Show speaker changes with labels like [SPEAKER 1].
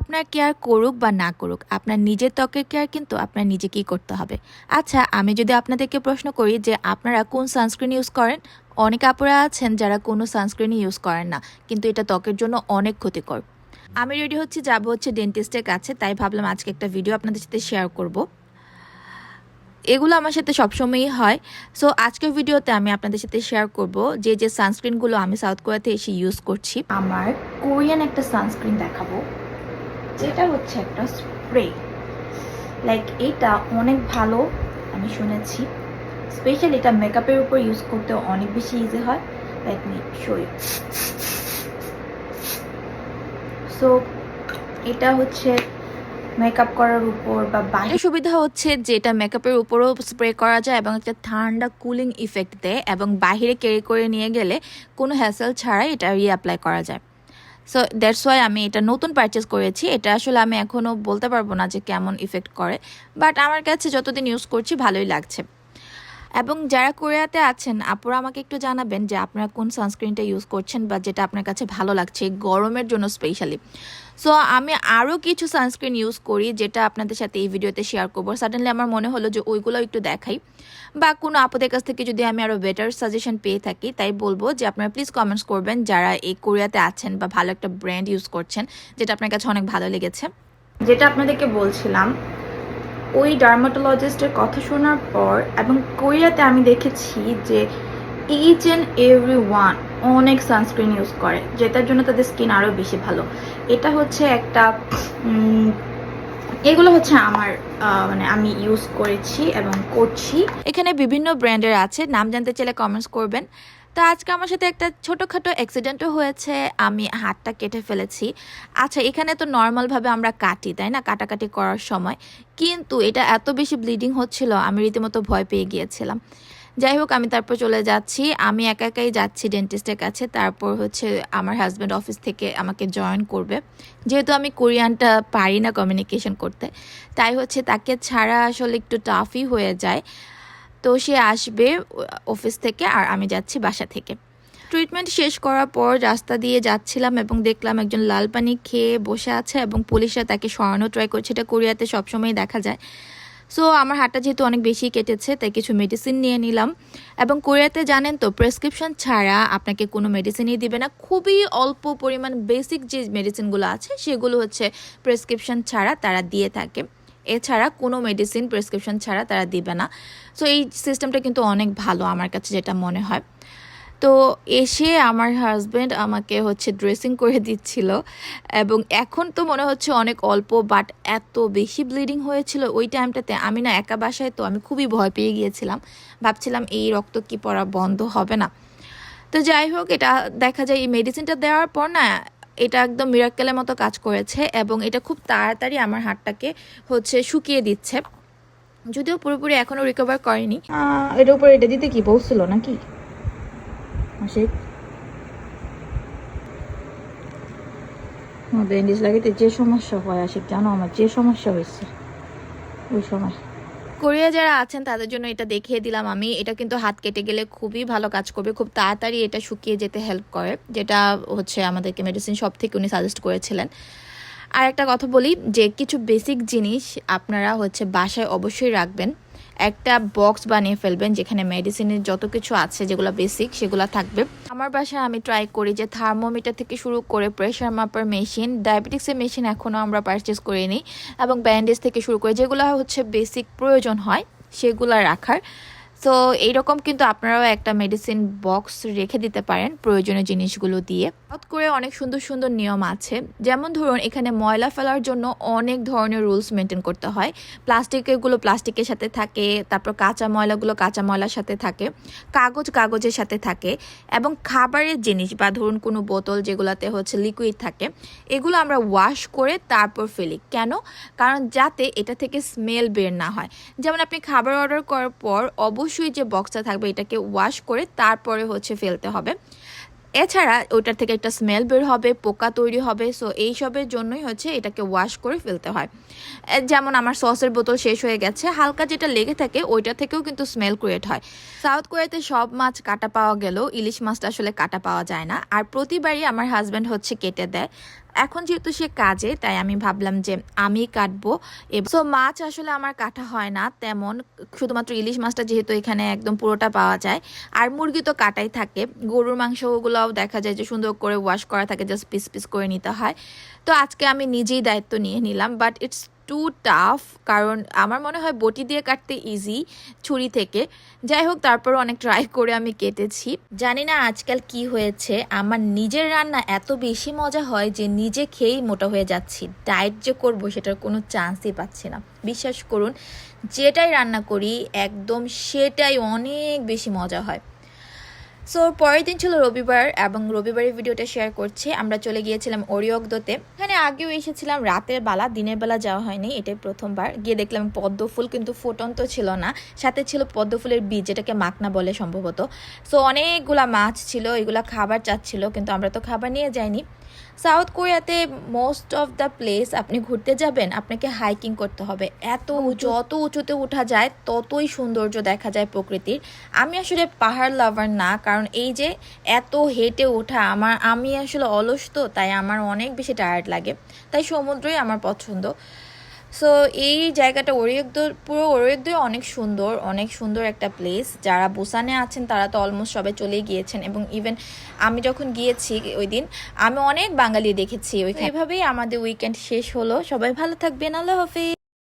[SPEAKER 1] আপনার কেয়ার করুক বা না করুক, আপনার নিজের ত্বকের কেয়ার কিন্তু আপনার নিজেকেই করতে হবে। আচ্ছা আমি যদি আপনাদেরকে প্রশ্ন করি যে আপনারা কোন সানস্ক্রিন ইউজ করেন? অনেক আপুরা আছেন যারা কোনো সানস্ক্রিনই ইউজ করেন না, কিন্তু এটা ত্বকের জন্য অনেক ক্ষতিকর। আমি রেডি হচ্ছে, যাব হচ্ছে ডেন্টিস্টের কাছে, তাই ভাবলাম আজকে একটা ভিডিও আপনাদের সাথে শেয়ার করব। এগুলো আমার সাথে সবসময়ই হয়। সো আজকের ভিডিওতে আমি আপনাদের সাথে শেয়ার করব যে যে সানস্ক্রিনগুলো আমি সাউথ কোরিয়াতে এসে ইউজ করছি। আমার কোরিয়ান একটা সানস্ক্রিন দেখাবো। যেটা হচ্ছে একটা স্প্রে লাইক এটা অনেক ভালো আমি শুনেছি। স্পেশালি এটা মেকআপের উপর ইউজ করতে অনেক বেশি ইজি হয়। Like me show you so এটা হচ্ছে মেকআপ করার উপর বা বাইরে সুবিধা হচ্ছে যে এটা মেকআপের উপরও স্প্রে করা যায় এবং একটা ঠান্ডা কুলিং ইফেক্ট দেয় এবং বাইরে ক্যারি করে নিয়ে গেলে কোনো হ্যাসেল ছাড়াই এটা রিঅ্যাপ্লাই করা যায়। সো দ্যাটস ওয়াই আমি এটা নতুন পারচেস করেছি। এটা আসলে আমি এখনও বলতে পারব না যে কেমন ইফেক্ট করে। বাট আমার কাছে যতদিন ইউজ করছি, ভালোই লাগছে। এবং যারা কোরিয়াতে আছেন, আপুরা আমাকে একটু জানাবেন যে আপনারা কোন সানস্ক্রিনটা ইউজ করছেন বা যেটা আপনার কাছে ভালো লাগছে গরমের জন্য স্পেশালি সো আমি আরও কিছু সানস্ক্রিন ইউজ করি যেটা আপনাদের সাথে এই ভিডিওতে শেয়ার করব। সাডেনলি আমার মনে হলো যে ওইগুলো একটু দেখাই। বা কোনো আপুদের কাছ থেকে যদি আমি আরও বেটার সাজেশন পেয়ে থাকি, তাই বলব যে আপনারা প্লিজ কমেন্টস করবেন যারা এই কোরিয়াতে আছেন বা ভালো একটা ব্র্যান্ড ইউজ করছেন, যেটা আপনার কাছে অনেক ভালো লেগেছে। যেটা আপনাদেরকে বলছিলাম ওই ডার্মাটোলজিস্টের কথা শোনার পর এবং কোরিয়াতে আমি দেখেছি যে ইচ অ্যান্ড এভরি ওয়ান অনেক সানস্ক্রিন ইউজ করে, যেটার জন্য তাদের স্কিন আরও বেশি ভালো। এটা হচ্ছে একটা এগুলো হচ্ছে আমার মানে আমি ইউজ করেছি এবং করছি। এখানে বিভিন্ন ব্র্যান্ডের আছে, নাম জানতে চাইলে কমেন্টস করবেন। তো আজকে আমার সাথে একটা ছোটোখাটো অ্যাক্সিডেন্টও হয়েছে। আমি হাতটা কেটে ফেলেছি। আচ্ছা এখানে তো নর্মালভাবে আমরা কাটি, তাই না? কাটাকাটি করার সময়। কিন্তু এটা এত বেশি ব্লিডিং হচ্ছিল, আমি রীতিমতো ভয় পেয়ে গিয়েছিলাম। যাই হোক, আমি তারপর চলে যাচ্ছি। আমি একা একাই যাচ্ছি ডেন্টিস্টের কাছে। তারপর হচ্ছে আমার হাজব্যান্ড অফিস থেকে আমাকে জয়েন করবে। যেহেতু আমি কোরিয়ানটা পারি না কমিউনিকেশন করতে। তাই হচ্ছে তাকে ছাড়া আসলে একটু টাফই হয়ে যায়। তো সে আসবে অফিস থেকে আর আমি যাচ্ছি বাসা থেকে। ট্রিটমেন্ট শেষ করার পর রাস্তা দিয়ে যাচ্ছিলাম এবং দেখলাম একজন লাল পানি খেয়ে বসে আছে এবং পুলিশরা তাকে সরানো ট্রাই করছে। এটা কোরিয়াতে সবসময় দেখা যায়। সো আমার হাতটা যেহেতু অনেক বেশি কেটেছে, তাই কিছু মেডিসিন নিয়ে নিলাম। এবং কোরিয়াতে জানেন তো প্রেসক্রিপশন ছাড়া আপনাকে কোনো মেডিসিনই দিবে না। খুবই অল্প পরিমাণ বেসিক যে মেডিসিনগুলো আছে, সেগুলো হচ্ছে প্রেসক্রিপশন ছাড়া তারা দিয়ে থাকে। এছাড়া কোনো মেডিসিন প্রেসক্রিপশন ছাড়া তারা দিবে না। সো এই সিস্টেমটা কিন্তু অনেক ভালো আমার কাছে যেটা মনে হয়। তো এসে আমার হাজব্যান্ড আমাকে হচ্ছে ড্রেসিং করে দিচ্ছিল এবং এখন তো মনে হচ্ছে অনেক অল্প বাট এত বেশি ব্লিডিং হয়েছিল ওই টাইমটাতে আমি না একা বাসায় তো আমি খুবই ভয় পেয়ে গিয়েছিলাম। ভাবছিলাম এই রক্ত কি পড়া বন্ধ হবে না। তো যাই হোক, এটা দেখা যায় এই মেডিসিনটা দেওয়ার পর না এটা একদম মিরাক্কেলের মতো কাজ করেছে এবং এটা খুব তাড়াতাড়ি আমার হাতটাকে হচ্ছে শুকিয়ে দিচ্ছে। যদিও পুরোপুরি এখনও রিকভার করেনি। এটার উপর এটা দিতে কি বলছিল নাকি? ব্যান্ডেজ লাগাইতে যে সমস্যা হয়, আশিক, জানো আমার যে সমস্যা হয়েছে। ওই সময়। কোরিয়া যারা আছেন, তাদের জন্য এটা দেখিয়ে দিলাম আমি। এটা কিন্তু হাত কেটে গেলে খুবই ভালো কাজ করবে। খুব তাড়াতাড়ি এটা শুকিয়ে যেতে হেল্প করে, যেটা হচ্ছে আমাদেরকে মেডিসিন সব থেকে উনি সাজেস্ট করেছিলেন। আর একটা কথা বলি যে, কিছু বেসিক জিনিস আপনারা হচ্ছে বাসায় অবশ্যই রাখবেন। একটা বক্স বানিয়ে ফেলবেন যেখানে মেডিসিনের যত কিছু আছে, যেগুলো বেসিক সেগুলো থাকবে। আমার বাসায় আমি ট্রাই করি যে থার্মোমিটার থেকে শুরু করে প্রেশার মাপার মেশিন ডায়াবেটিক্সের মেশিন এখনও আমরা পারচেস করিনি এবং ব্যান্ডেজ থেকে শুরু করে যেগুলো হচ্ছে বেসিক প্রয়োজন হয়, সেগুলো রাখার। সো এইরকম কিন্তু আপনারাও একটা মেডিসিন বক্স রেখে দিতে পারেন প্রয়োজনীয় জিনিসগুলো দিয়ে। হঠাৎ করে অনেক সুন্দর সুন্দর নিয়ম আছে। যেমন ধরুন, এখানে ময়লা ফেলার জন্য অনেক ধরনের রুলস মেনটেন করতে হয়। প্লাস্টিকেরগুলো প্লাস্টিকের সাথে থাকে, তারপর কাঁচা ময়লাগুলো কাঁচা ময়লার সাথে থাকে, কাগজ কাগজের সাথে থাকে এবং খাবারের জিনিস বা ধরুন কোনো বোতল যেগুলোতে হচ্ছে লিকুইড থাকে, এগুলো আমরা ওয়াশ করে তারপর ফেলি। কেন? কারণ যাতে এটা থেকে স্মেল বের না হয়। যেমন আপনি খাবার অর্ডার করার পর অবশ্যই যে বক্সটা থাকবে এটাকে ওয়াশ করে তারপরে হচ্ছে ফেলতে হবে। এছাড়া ওটার থেকে একটা স্মেল বের হবে, পোকা তৈরি হবে সো এইসবের জন্যই হচ্ছে এটাকে ওয়াশ করে ফেলতে হয়। যেমন আমার সসের বোতল শেষ হয়ে গেছে, হালকা যেটা লেগে থাকে ওইটা থেকেও কিন্তু স্মেল ক্রিয়েট হয়। সাউথ কোরিয়াতে সব মাছ কাটা পাওয়া গেলেও ইলিশ মাছটা আসলে কাটা পাওয়া যায় না। আর প্রতিবারই আমার হাজব্যান্ড হচ্ছে কেটে দেয়। এখন যেহেতু সে কাজে, তাই আমি ভাবলাম যে আমি কাটবো। সো মাছ আসলে আমার কাটা হয় না তেমন। শুধুমাত্র ইলিশ মাছটা যেহেতু এখানে একদম পুরোটা পাওয়া যায়। আর মুরগি তো কাটাই থাকে। গরুর মাংসগুলোও দেখা যায় যে সুন্দর করে ওয়াশ করা থাকে জাস্ট পিস পিস করে নিতে হয়। তো আজকে আমি নিজেই দায়িত্ব নিয়ে নিলাম বাট ইটস টু টাফ কারণ আমার মনে হয় বটি দিয়ে কাটতে ইজি ছুরি থেকে। যাই হোক তারপর অনেক ট্রাই করে আমি কেটেছি। জানি না আজকাল কি হয়েছে, আমার নিজের রান্না এত বেশি মজা হয় যে নিজে খেয়েই মোটা হয়ে যাচ্ছি। ডায়েট যে করব সেটার কোনো চান্সই পাচ্ছি না। বিশ্বাস করুন, যেটাই রান্না করি, একদম সেটাই অনেক বেশি মজা হয়। সো পরের দিন ছিল রবিবার এবং রবিবারের ভিডিওটা শেয়ার করছি। আমরা চলে গিয়েছিলাম অরিয়গ্দতে এখানে আগেও এসেছিলাম, রাতের বেলা, দিনের বেলা যাওয়া হয়নি, এটাই প্রথমবার। গিয়ে দেখলাম পদ্মফুল কিন্তু কিন্তু তো ছিল না, সাথে ছিল পদ্মফুলের বীজ যেটাকে মাকনা বলে সম্ভবত। সো অনেকগুলা মাছ ছিল, এগুলা খাবার চাচ্ছিল, কিন্তু আমরা তো খাবার নিয়ে যাইনি। সাউথ কোরিয়াতে মোস্ট অফ দ্য প্লেস আপনি ঘুরতে যাবেন আপনাকে হাইকিং করতে হবে। এত যত উঁচুতে ওঠা যায় ততই সৌন্দর্য দেখা যায় প্রকৃতির। আমি আসলে পাহাড় লাভার না কারণ এই যে এত হেঁটে ওঠা আমার আমি আসলে অলস তো তাই আমার অনেক বেশি টায়ার্ড লাগে। তাই সমুদ্রই আমার পছন্দ। সো এই জায়গাটা ওরিয়কদোর পুরো ওরিয়কদোর অনেক সুন্দর অনেক সুন্দর একটা প্লেস যারা বুসানে আছেন তারা তো অলমোস্ট সবাই চলে গিয়েছেন এবং ইভেন আমি যখন গিয়েছি ওই দিন আমি অনেক বাঙালি দেখেছি। ওইভাবেই আমাদের উইকেন্ড শেষ হলো। সবাই ভালো থাকবেন। আল্লাহ হাফিজ।